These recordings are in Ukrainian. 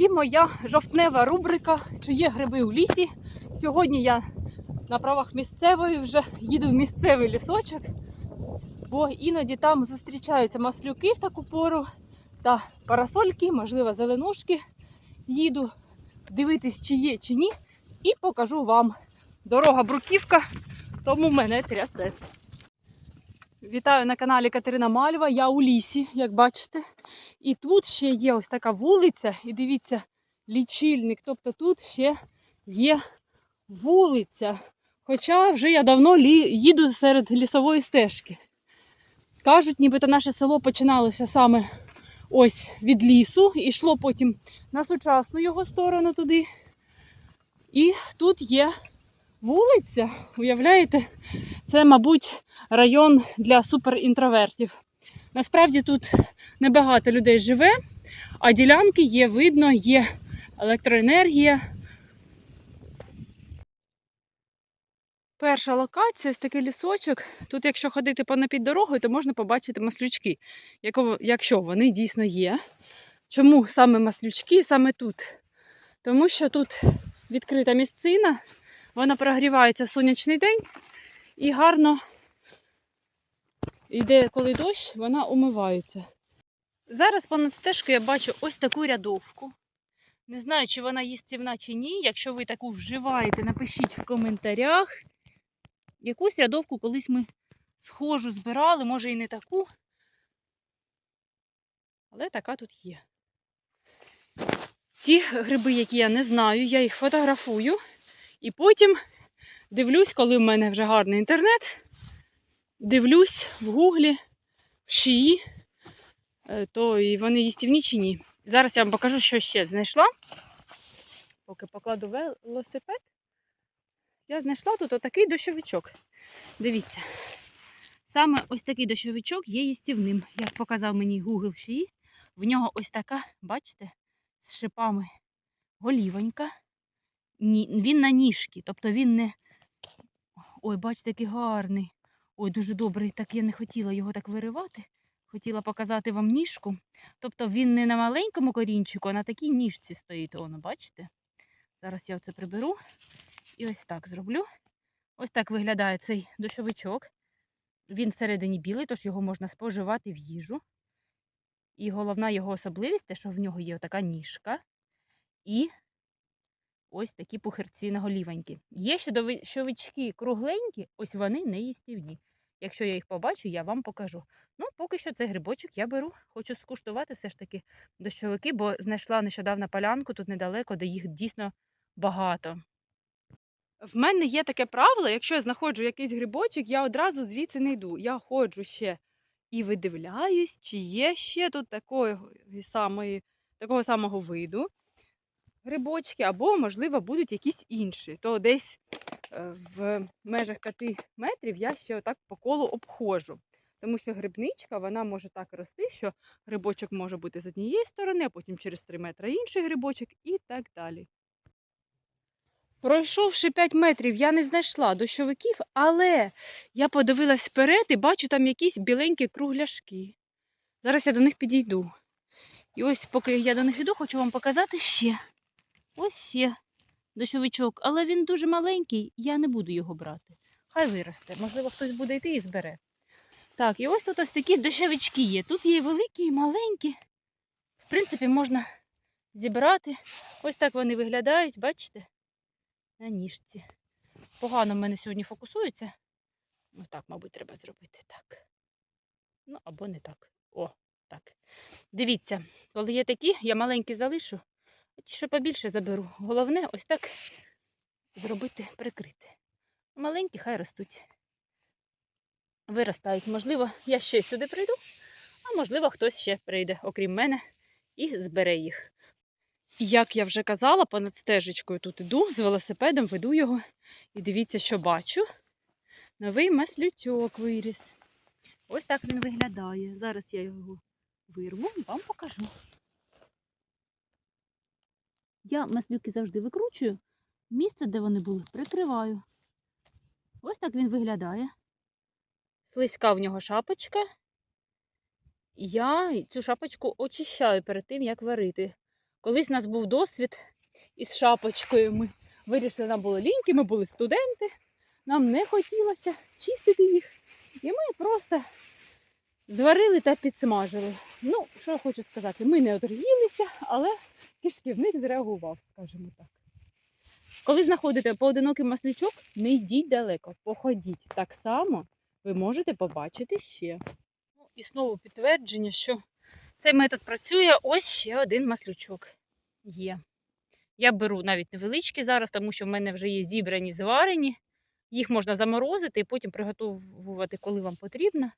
І моя жовтнева рубрика Чи є гриби у лісі. Сьогодні я на правах місцевої вже їду в місцевий лісочок, бо іноді там зустрічаються маслюки в таку пору та парасольки, можливо, зеленушки. Їду дивитись, чи є, чи ні, і покажу вам. Дорога бруківка, тому мене трясе. Вітаю на каналі Катерина Мальва. Я у лісі, як бачите. І тут ще є ось така вулиця, і дивіться, лічильник. Тобто тут ще є вулиця. Хоча вже я давно їду серед лісової стежки. Кажуть, нібито наше село починалося саме ось від лісу, і йшло потім на сучасну його сторону туди. І тут є вулиця. Уявляєте? Це, мабуть, район для суперінтровертів. Насправді тут небагато людей живе, а ділянки є, видно, є електроенергія. Перша локація ось такий лісочок. Тут, якщо ходити понад дорогою, то можна побачити маслючки, якщо вони дійсно є. Чому саме маслючки, саме тут? Тому що тут відкрита місцина, вона прогрівається сонячний день і гарно йде, коли дощ, вона умивається. Зараз понад стежкою я бачу ось таку рядовку. Не знаю, чи вона їстівна чи ні. Якщо ви таку вживаєте, напишіть в коментарях. Якусь рядовку колись ми схожу збирали, може і не таку. Але така тут є. Ті гриби, які я не знаю, я їх фотографую. І потім дивлюсь, коли в мене вже гарний інтернет. Дивлюсь в гуглі, в шиї, е, то і вони їстівні чи ні. Зараз я вам покажу, що ще знайшла. Поки покладу велосипед, я знайшла тут отакий дощовичок. Дивіться. Саме ось такий дощовичок є їстівним. Як показав мені Google шиї, в нього ось така, бачите, з шипами голівонька. Він на ніжки, тобто він не. Ой, бачите, який гарний. Ой, дуже добрий. Так я не хотіла його так виривати. Хотіла показати вам ніжку. Тобто він не на маленькому корінчику, а на такій ніжці стоїть. Воно, бачите? Зараз я оце приберу і ось так зроблю. Ось так виглядає цей дощовичок. Він всередині білий, тож його можна споживати в їжу. І головна його особливість те, що в нього є така ніжка. І ось такі пухирці на голівенькі. Є ще дощовички кругленькі, ось вони не їстівні. Якщо я їх побачу, я вам покажу. Ну, поки що цей грибочок я беру. Хочу скуштувати все ж таки дощовики, бо знайшла нещодавно полянку тут недалеко, де їх дійсно багато. В мене є таке правило, якщо я знаходжу якийсь грибочок, я одразу звідси не йду. Я ходжу ще і видивляюсь, чи є ще тут такої самої, такого самого виду грибочки, або, можливо, будуть якісь інші. То десь в межах 5 метрів я ще отак по колу обходжу. Тому що грибничка вона може так рости, що грибочок може бути з однієї сторони, а потім через 3 метри інший грибочок і так далі. Пройшовши 5 метрів, я не знайшла дощовиків, але я подивилась вперед і бачу там якісь біленькі кругляшки. Зараз я до них підійду. І ось, поки я до них йду, хочу вам показати ще. Ось ще дощовичок, але він дуже маленький, я не буду його брати. Хай виросте. Можливо, хтось буде йти і збере. Так, і ось тут ось такі дощовички є. Тут є великі, і маленькі. В принципі, можна зібрати. Ось так вони виглядають, бачите? На ніжці. Погано в мене сьогодні фокусується. Ось так, мабуть, треба зробити так. Ну, або не так. О, так. Дивіться, коли є такі, я маленькі залишу, що побільше заберу. Головне ось так зробити, прикрити. Маленькі хай ростуть. Виростають. Можливо, я ще сюди прийду, а можливо, хтось ще прийде, окрім мене, і збере їх. Як я вже казала, понад стежечкою тут іду, з велосипедом веду його. І дивіться, що бачу. Новий маслючок виріс. Ось так він виглядає. Зараз я його вирву і вам покажу. Я маслюки завжди викручую. Місце, де вони були, прикриваю. Ось так він виглядає. Слизька в нього шапочка. Я цю шапочку очищаю перед тим, як варити. Колись у нас був досвід із шапочкою. Ми вирішили, нам було ліньки, ми були студенти, нам не хотілося чистити їх. І ми просто зварили та підсмажили. Ну, що я хочу сказати, ми не отруїлися, але кишківник зреагував, скажімо так. Коли знаходите поодинокий маслячок, не йдіть далеко, походіть. Так само ви можете побачити ще. Ну, і знову підтвердження, що цей метод працює. Ось ще один маслючок є. Я беру навіть невеличкі зараз, тому що в мене вже є зібрані, зварені. Їх можна заморозити і потім приготувати, коли вам потрібно.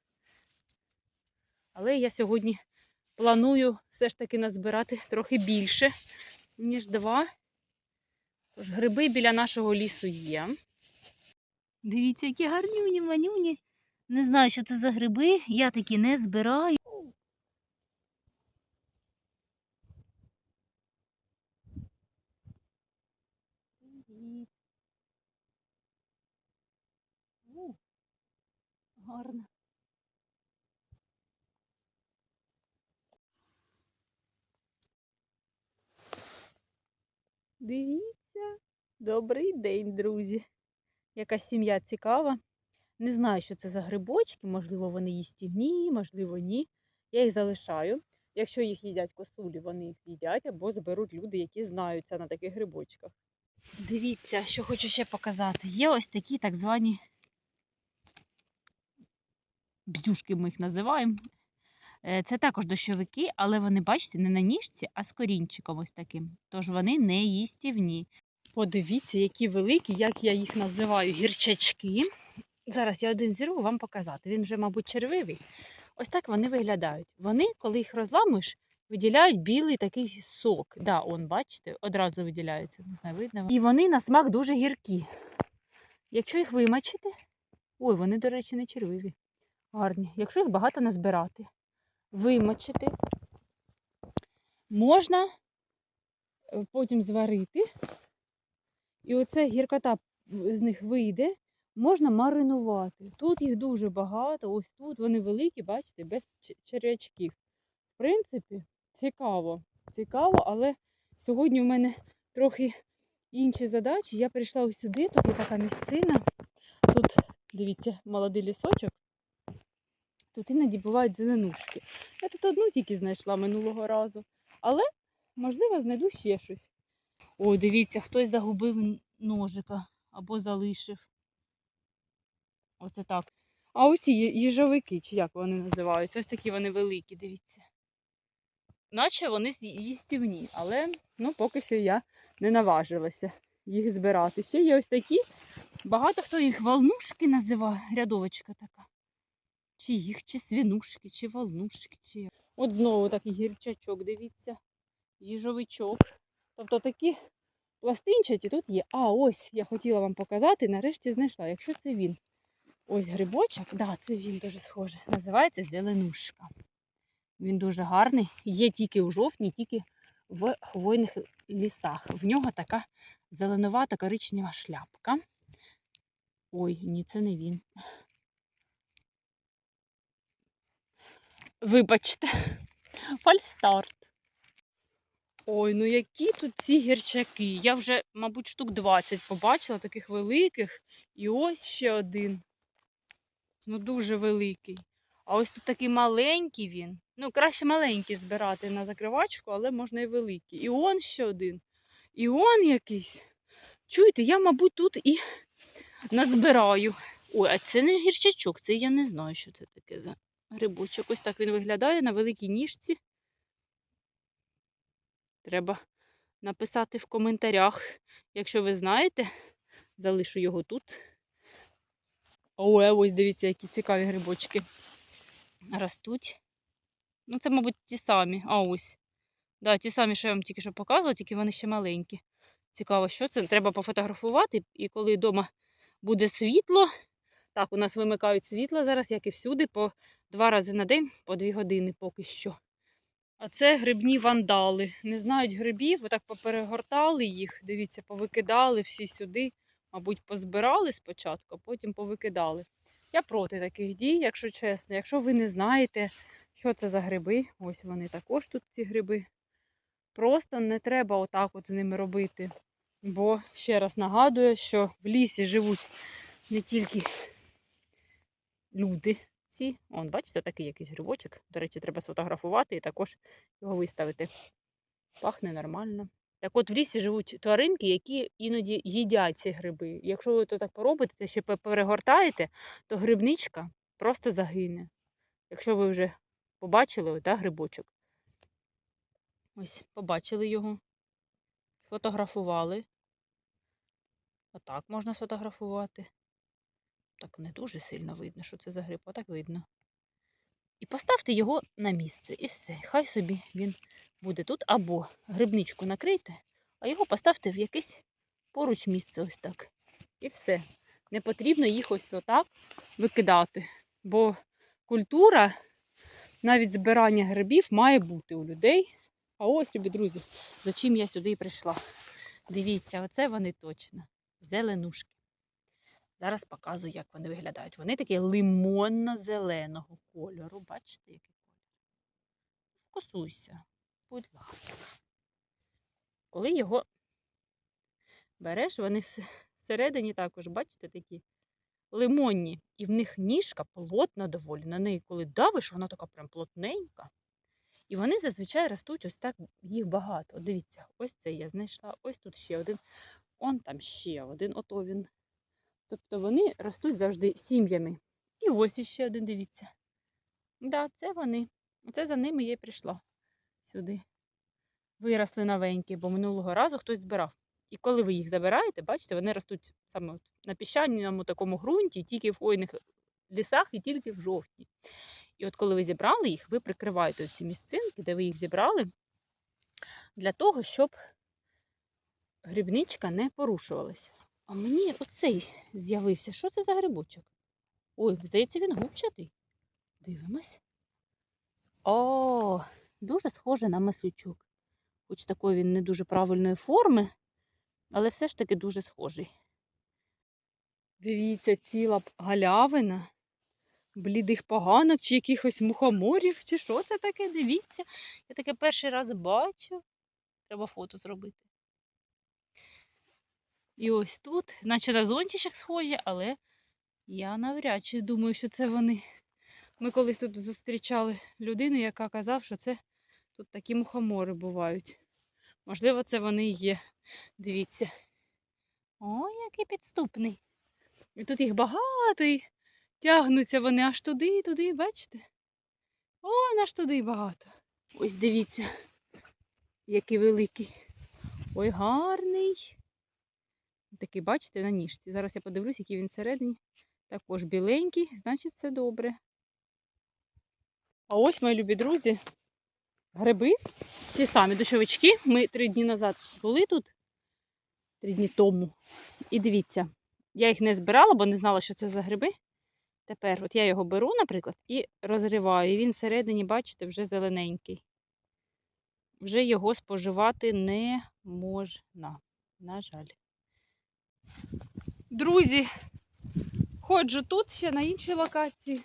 Але я сьогодні планую все ж таки назбирати трохи більше, ніж два. Тож гриби біля нашого лісу є. Дивіться, які гарнюні, манюні. Не знаю, що це за гриби, я такі не збираю. Гарно. Дивіться. Добрий день, друзі. Якась сім'я цікава. Не знаю, що це за грибочки, можливо, вони їстівні, можливо, ні. Я їх залишаю. Якщо їх їдять косулі, вони їх з'їдять або зберуть люди, які знаються на таких грибочках. Дивіться, що хочу ще показати. Є ось такі так звані бзюшки, ми їх називаємо. Е, Це також дощовики, але вони, бачите, не на ніжці, а з корінчиком ось таким. Тож вони не їстівні. Подивіться, які великі, як я їх називаю, гірчачки. Зараз я один зірву вам показати. Він вже, мабуть, червивий. Ось так вони виглядають. Вони, коли їх розламуєш, виділяють білий такий сок. Да, он, бачите, одразу виділяється. Не знаю, видно. І вони на смак дуже гіркі. Якщо їх вимачити, ой, вони, до речі, не червиві. Гарні. Якщо їх багато назбирати, вимочити, можна е, потім зварити. І оце гіркота з них вийде, можна маринувати. Тут їх дуже багато, ось тут вони великі, бачите, без черв'ячків. В принципі, цікаво. Цікаво, але сьогодні у мене трохи інші задачі. Я прийшла ось сюди, тут є така місцина. Тут, дивіться, молодий лісочок. Тут іноді бувають зеленушки. Я тут одну тільки знайшла минулого разу. Але, можливо, знайду ще щось. О, дивіться, хтось загубив ножика або залишив. Оце так. А оці їжовики, чи як вони називаються? Ось такі вони великі, дивіться. Наче вони їстівні, але ну, поки що я не наважилася їх збирати. Ще є ось такі. Багато хто їх волнушки називає, рядовочка така. Чи їх, чи свинушки, чи волнушки, чи. От знову такий гірчачок, дивіться. Їжовичок. Тобто такі пластинчаті тут є. А, ось я хотіла вам показати, нарешті знайшла. Якщо це він. Ось грибочок, да, це він дуже схоже. Називається зеленушка. Він дуже гарний. Є тільки в жовтні, тільки в хвойних лісах. В нього така зеленувата коричнева шляпка. Ой, ні, це не він. Вибачте, фальстарт. Ой, ну які тут ці гірчаки. Я вже, мабуть, штук 20 побачила, таких великих. І ось ще один. Ну, дуже великий. А ось тут такий маленький він. Ну, краще маленький збирати на закривачку, але можна і великий. І он ще один. І он якийсь. Чуєте, я, мабуть, тут і назбираю. Ой, а це не гірчачок, це я не знаю, що це таке за грибочок. Ось так він виглядає на великій ніжці. Треба написати в коментарях. Якщо ви знаєте, залишу його тут. А ось дивіться, які цікаві грибочки ростуть. Ну, це, мабуть, ті самі. А ось. Да, ті самі, що я вам тільки що показувала, тільки вони ще маленькі. Цікаво, що це. Треба пофотографувати. І коли вдома буде світло. Так, у нас вимикають світло зараз, як і всюди, по два рази на день, по дві години поки що. А це грибні вандали. Не знають грибів, отак поперегортали їх. Дивіться, повикидали всі сюди. Мабуть, позбирали спочатку, а потім повикидали. Я проти таких дій, якщо чесно. Якщо ви не знаєте, що це за гриби, ось вони також тут ці гриби. Просто не треба отак от з ними робити. Бо ще раз нагадую, що в лісі живуть не тільки люди ці. Он, бачите, такий якийсь грибочок. До речі, треба сфотографувати і також його виставити. Пахне нормально. Так от в лісі живуть тваринки, які іноді їдять ці гриби. Якщо ви то так поробите, та ще перегортаєте, то грибничка просто загине. Якщо ви вже побачили ось, грибочок. Ось, побачили його, сфотографували. Отак можна сфотографувати. Так не дуже сильно видно, що це за гриб, а так видно. І поставте його на місце. І все. Хай собі він буде тут. Або грибничку накрийте, а його поставте в якесь поруч місце ось так. І все. Не потрібно їх ось отак викидати. Бо культура, навіть збирання грибів, має бути у людей. А ось, любі друзі, за чим я сюди прийшла. Дивіться, оце вони точно. Зеленушки. Зараз показую, як вони виглядають. Вони такі лимонно-зеленого кольору. Бачите, який колір? Вкусуйся, будь ласка. Коли його береш, вони всередині також, бачите, такі лимонні. І в них ніжка плотна доволі. На неї, коли давиш, вона така прям плотненька. І вони зазвичай ростуть ось так, їх багато. Дивіться, ось це я знайшла, ось тут ще один, он там ще один, ото він. Тобто вони ростуть завжди сім'ями. І ось іще один, дивіться. Да, це вони. Оце за ними я прийшла сюди. Виросли новенькі, бо минулого разу хтось збирав. І коли ви їх забираєте, бачите, вони ростуть саме от на піщаному такому ґрунті, тільки в хвойних лісах і тільки в жовтні. І от коли ви зібрали їх, ви прикриваєте ці місцинки, де ви їх зібрали, для того, щоб грибничка не порушувалася. А мені оцей з'явився. Що це за грибочок? Ой, здається, він губчатий. Дивимось. О, дуже схоже на маслючок. Хоч такої він не дуже правильної форми, але все ж таки дуже схожий. Дивіться, ціла галявина блідих поганок чи якихось мухоморів, чи що це таке? Дивіться. Я таке перший раз бачу. Треба фото зробити. І ось тут, наче на зонтичок схожі, але я навряд чи думаю, що це вони. Ми колись тут зустрічали людину, яка казав, що це тут такі мухомори бувають. Можливо, це вони і є. Дивіться. Ой, який підступний. І тут їх багато і тягнуться вони аж туди, туди, бачите? Ой, аж туди багато. Ось дивіться, який великий. Ой, гарний. Такий, бачите, на ніжці. Зараз я подивлюсь, який він всередині. Також біленький, значить все добре. А ось, мої любі друзі, гриби, ті самі дощовички. Ми три дні назад були тут, три дні тому. І дивіться, я їх не збирала, бо не знала, що це за гриби. Тепер от я його беру, наприклад, і розриваю. І він всередині, бачите, вже зелененький. Вже його споживати не можна. На жаль. Друзі, ходжу тут ще на іншій локації.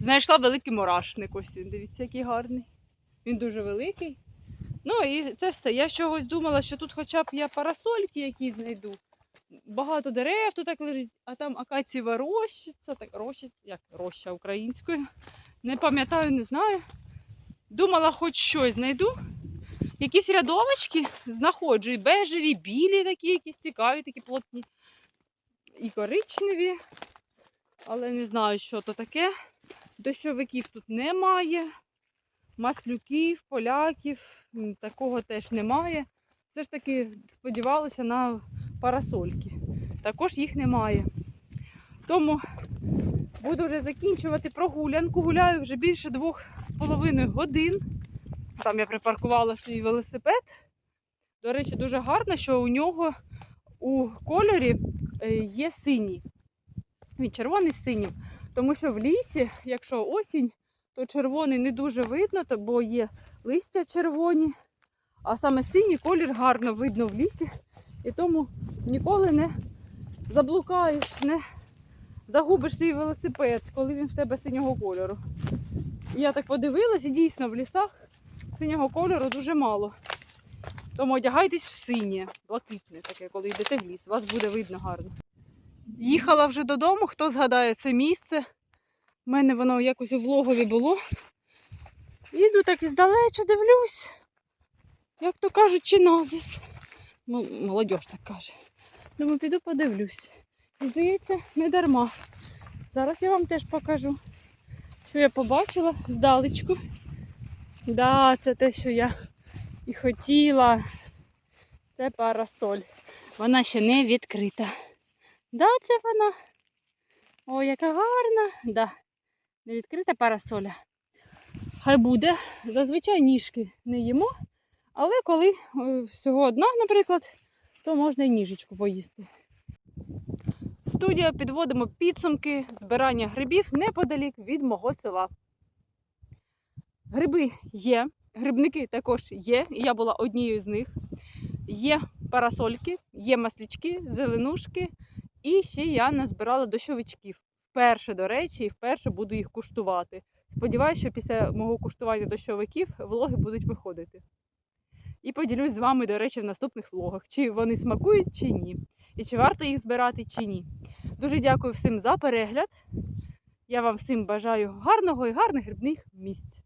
Знайшла великий мурашник. Ось він, дивіться, який гарний. Він дуже великий. Ну і це все. Я чогось думала, що тут хоча б я парасольки якісь знайду. Багато дерев тут так лежить, а там акацієва рощиця, так рощиця, як роща українською. Не пам'ятаю, не знаю. Думала, хоч щось знайду. Якісь рядовочки знаходжу. І бежеві, білі такі, якісь цікаві, такі плотні. І коричневі. Але не знаю, що то таке. Дощовиків тут немає. Маслюків, поляків, такого теж немає. Все ж таки сподівалися на парасольки. Також їх немає. Тому буду вже закінчувати прогулянку. Гуляю вже більше двох з половиною годин. Там я припаркувала свій велосипед. До речі, дуже гарно, що у нього у кольорі е, є синій. Він червоний з синім. Тому що в лісі, якщо осінь, то червоний не дуже видно, бо є листя червоні. А саме синій колір гарно видно в лісі. І тому ніколи не заблукаєш, не загубиш свій велосипед, коли він в тебе синього кольору. Я так подивилась, і дійсно в лісах синього кольору дуже мало. Тому одягайтесь в синє, блакитне таке, коли йдете в ліс. Вас буде видно гарно. Їхала вже додому, хто згадає це місце. У мене воно якось у влогові було. Іду так і іздалече дивлюсь. Як то кажуть, чинозис. Ну, молодь так каже. Думаю, піду подивлюсь. І здається, не дарма. Зараз я вам теж покажу, що я побачила здалечку. Да, це те, що я і хотіла. Це парасоль. Вона ще не відкрита. Да, це вона. О, яка гарна. Да. Не відкрита парасоля. Хай буде. Зазвичай ніжки не їмо, але коли е, всього одна, наприклад, то можна і ніжечку поїсти. Студія підводимо підсумки збирання грибів неподалік від мого села. Гриби є, грибники також є, і я була однією з них. Є парасольки, є маслячки, зеленушки, і ще я назбирала дощовичків. Вперше, до речі, і вперше буду їх куштувати. Сподіваюсь, що після мого куштування дощовиків влоги будуть виходити. І поділюсь з вами, до речі, в наступних влогах, чи вони смакують, чи ні. І чи варто їх збирати, чи ні. Дуже дякую всім за перегляд. Я вам всім бажаю гарного і гарних грибних місць.